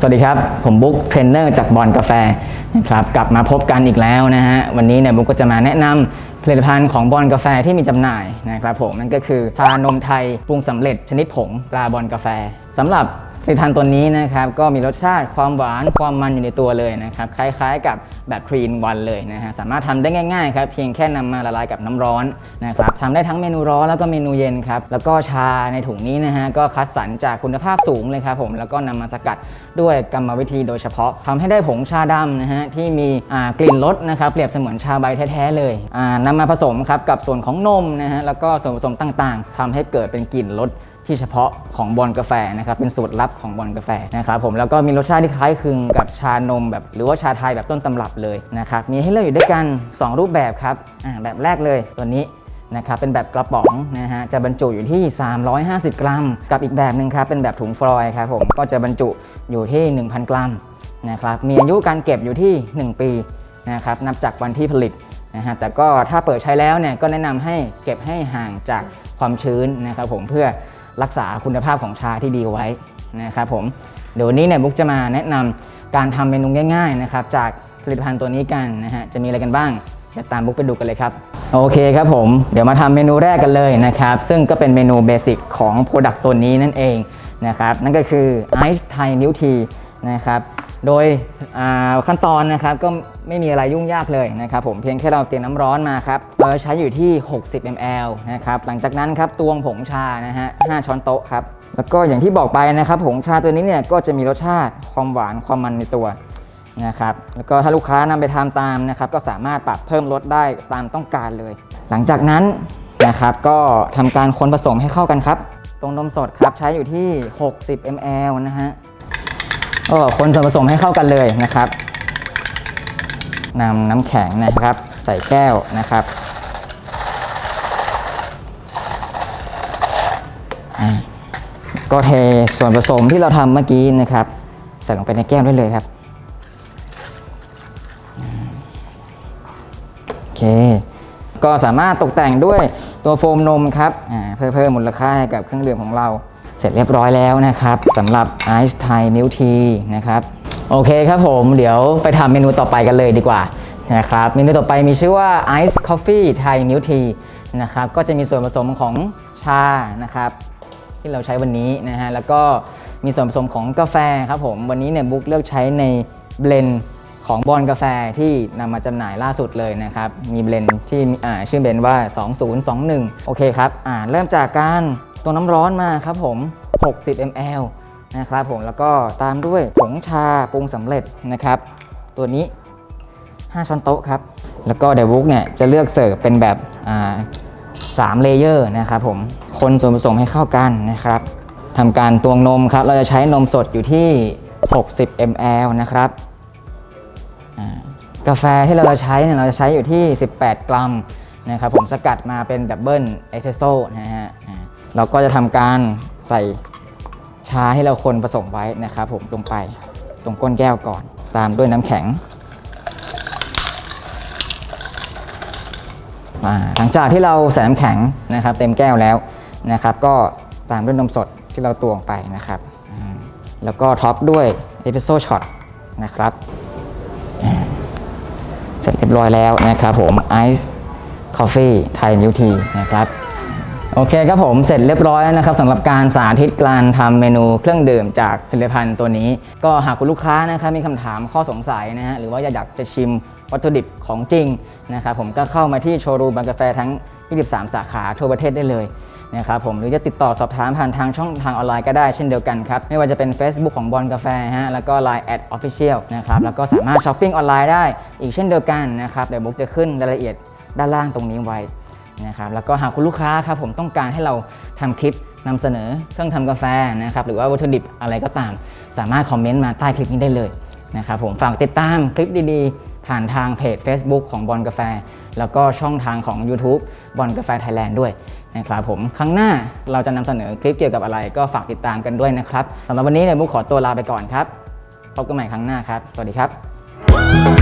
สวัสดีครับ ผมบุ๊กเทรนเนอร์จากบอลกาแฟนะครับกลับมาพบกันอีกแล้วนะฮะวันนี้เนี่ยบุ๊กก็จะมาแนะนำผลิตภัณฑ์ของบอลกาแฟที่มีจำหน่ายนะครับผมนั่นก็คือชานมไทยปรุงสำเร็จชนิดผงปลาบอลกาแฟสำหรับ ผลิตภัณฑ์ตัวนี้นะครับก็มีรสชาติความหวานความมันอยู่ในตัวเลยนะครับคล้ายๆ กับแบบทรีนวันเลยนะฮะสามารถทำได้ง่ายๆครับเพียงแค่นำมาละลายกับน้ำร้อนนะครับทำได้ทั้งเมนูร้อนแล้วก็เมนูเย็นครับแล้วก็ชาในถุงนี้นะฮะก็คัดสรรจากคุณภาพสูงเลยครับผมแล้วก็นำมาสกัดด้วยกรรมวิธีโดยเฉพาะทำให้ได้ผงชาดำนะฮะที่มีกลิ่นรสนะครับเปรียบเสมือนชาใบแท้ๆเลยอ่านำมาผสมครับกับส่วนของนมนะฮะแล้วก็ส่วนผสมต่างๆทำให้เกิดเป็นกลิ่นรส ที่เฉพาะของบอลกาแฟนะครับเป็นสูตรลับของบอลกาแฟนะครับผมแล้วก็มีรสชาติที่คล้ายคลึงกับชานมแบบหรือว่าชาไทยแบบต้นตำรับเลยนะครับมีให้เลือกอยู่ด้วยกัน 2 รูปแบบครับแบบแรกเลยตัวนี้นะครับเป็นแบบกระป๋องนะฮะจะบรรจุอยู่ที่ 350 กรัม กับอีกแบบหนึ่งครับเป็นแบบถุงฟลอยครับผมก็จะบรรจุอยู่ที่ 1,000 กรัมนะครับมีอายุการเก็บอยู่ที่ 1 ปีนะครับนับจากวันที่ผลิตนะฮะแต่ก็ถ้าเปิดใช้แล้วเนี่ยก็แนะนำให้เก็บให้ห่างจากความชื้นนะครับผมเพื่อ รักษาคุณภาพของชาที่ดีไว้นะครับผมเดี๋ยววันนี้เนี่ยบุ๊กจะมาแนะนำการทำเมนูง่ายๆนะครับจากผลิตภัณฑ์ตัวนี้กันนะฮะจะมีอะไรกันบ้างเดี๋ยวตามบุ๊กไปดูกันเลยครับโอเคครับผมเดี๋ยวมาทำเมนูแรกกันเลยนะครับซึ่งก็เป็นเมนูเบสิกของโปรดักต์ตัวนี้นั่นเองนะครับนั่นก็คือ Ice Thai Milk Tea นะครับ โดยขั้นตอนนะครับก็ไม่มีอะไรยุ่งยากเลยนะครับผมเพียงแค่เราเตรียมน้ำร้อนมาครับเราจะใช้อยู่ที่ 60 ml นะครับหลังจากนั้นครับตวงผงชานะฮะ5ช้อนโต๊ะครับแล้วก็อย่างที่บอกไปนะครับผงชาตัวนี้เนี่ยก็จะมีรสชาติความหวานความมันในตัวนะครับแล้วก็ถ้าลูกค้านำไปทำตามนะครับก็สามารถปรับเพิ่มรสได้ตามต้องการเลย หลังจากนั้นนะครับก็ทำการคนผสมให้เข้ากันครับ ตรงนมสดครับใช้อยู่ที่ 60 ml นะฮะ ก็คนส่วนผสมให้เข้ากันเลยนะครับนำน้ำแข็งนะครับ ใส่แก้วนะครับก็เทส่วนผสมที่เราทำเมื่อกี้นะครับ ใส่ลงไปในแก้วได้เลยครับโอเค ก็สามารถตกแต่งด้วยตัวโฟมนมครับเพื่อเพิ่มมูลค่าให้กับเครื่องดื่มของเรา เสร็จเรียบร้อยแล้วนะครับสำหรับ Ice Thai Milk Tea นะครับโอเคครับผมเดี๋ยวไปทำเมนูต่อไปกันเลยดีกว่านะครับเมนูต่อไปมีชื่อว่า Ice Coffee Thai Milk Tea นะครับก็จะมีส่วนผสมของชานะครับที่เราใช้วันนี้นะฮะแล้วก็มีส่วนผสมของกาแฟครับผมวันนี้เนี่ยบุ๊กเลือกใช้ในเบลนของบอลกาแฟที่นำมาจำหน่ายล่าสุดเลยนะครับ มีเบลนด์ที่ชื่อเบลนด์ว่า 2021 โอเคครับอ่าเริ่มจากการ ตัวน้ำร้อนมาครับผม 60 ml นะครับผมแล้วก็ตามด้วยผงชาปรุงสำเร็จนะครับ ตัวนี้ 5 ช้อนโต๊ะครับ แล้วก็เดวุกเนี่ยจะเลือกเสิร์ฟเป็นแบบสามเลเยอร์นะครับผมคนส่วนผสมให้เข้ากันนะครับทำการตวงนมครับ เราจะใช้นมสดอยู่ที่ 60 ml นะครับกาแฟที่เราจะใช้เนี่ยเราจะใช้อยู่ที่ 18 กรัมนะครับผมสกัดมาเป็นดับเบิลเอสเ e โซ่นะฮะ เราก็จะทำการใส่ชาให้เราคนผสมไว้นะครับผมลงไปตรงก้นแก้วก่อน ตามด้วยน้ำแข็งอ่าหลังจากที่เราใส่น้ำแข็งนะครับ เต็มแก้วแล้วนะครับ ก็ตามด้วยนมสดที่เราตวงไปนะครับ แล้วก็ท็อปด้วยเอสเ e โซ่ช็อตนะครับเสร็จเรียบร้อยแล้วนะครับผม Ice Coffee Thai Milk Tea นะครับ โอเคครับผมเสร็จเรียบร้อยแล้วนะครับสำหรับการสาธิตการทำเมนูเครื่องดื่มจากผลิตภัณฑ์ตัวนี้ ก็หากคุณลูกค้านะครับมีคำถามข้อสงสัยนะฮะหรือว่าอยากจะชิมวัตถุดิบของจริงนะครับผมก็เข้ามาที่โชว์รูมบางกาแฟทั้ง 23 สาขาทั่วประเทศได้เลยนะครับผมหรือจะติดต่อสอบถามผ่านทางช่องทางออนไลน์ก็ได้เช่นเดียวกันครับ ไม่ว่าจะเป็น Facebook ของบอลกาแฟฮะแล้วก็ Line แอดออฟฟิเชียลนะครับแล้วก็สามารถช้อปปิ้งออนไลน์ได้อีกเช่นเดียวกันนะครับเดี๋ยวบุ๊กจะขึ้นรายละเอียดด้านล่างตรงนี้ไว้ นะครับแล้วก็หากคุณลูกค้าครับผมต้องการให้เราทำคลิปนำเสนอเครื่องทำกาแฟนะครับหรือว่าวัตถุดิบอะไรก็ตาม สามารถคอมเมนต์มาใต้คลิปนี้ได้เลยนะครับผมฝากติดตามคลิปดีๆ ผ่านทางเพจ Facebook ของบอลกาแฟ แล้วก็ช่องทางของ YouTube บอลกาแฟไทยแลนด์ด้วยนะครับผมครั้งหน้าเราจะนำเสนอคลิปเกี่ยวกับอะไร ก็ฝากติดตามกันด้วยนะครับสำหรับวันนี้เนี่ยมุกขอตัวลาไปก่อนครับพบกันใหม่ครั้งหน้าครับ สวัสดีครับ